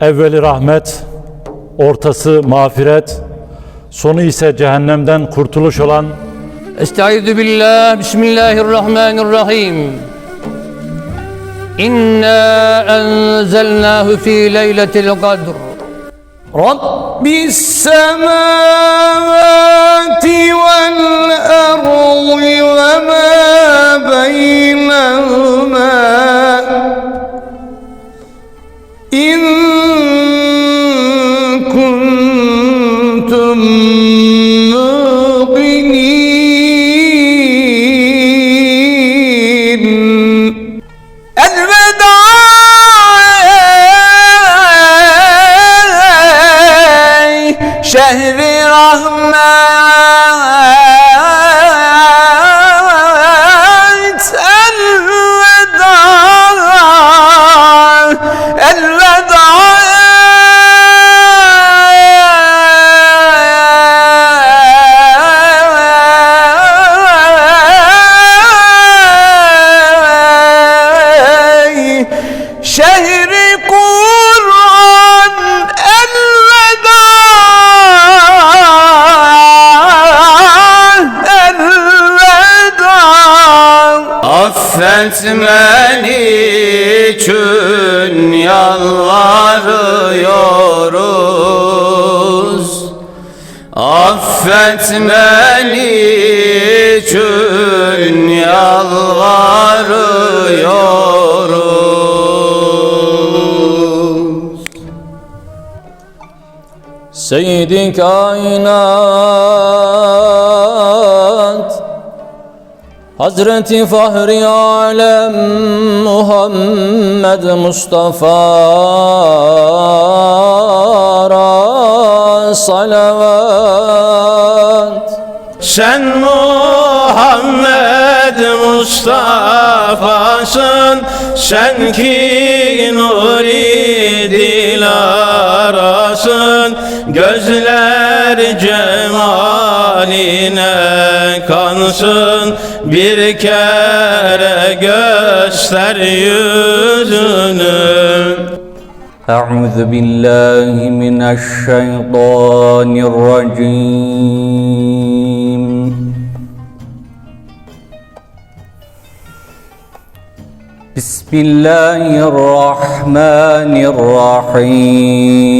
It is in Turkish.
evveli rahmet, ortası mağfiret, sonu ise cehennemden kurtuluş olan Estaizu billah, bismillahirrahmanirrahim. İnna enzelnahu fi leyletil kadr. Rabbis semavati şehri rahmet şehri Kur'an elveda. Elveda. Affetmeni için yalvarıyoruz. Affetmeni için Seyyid-i kainat Hazreti Fahri Alem Muhammed Mustafa'ra salavat. Sen Muhammed Mustafa'sın Sen ki nuri dilarasın Gözler cemaline kansın Bir kere göster yüzünü أعوذ بالله من الشيطان الرجيم بسم الله الرحمن الرحيم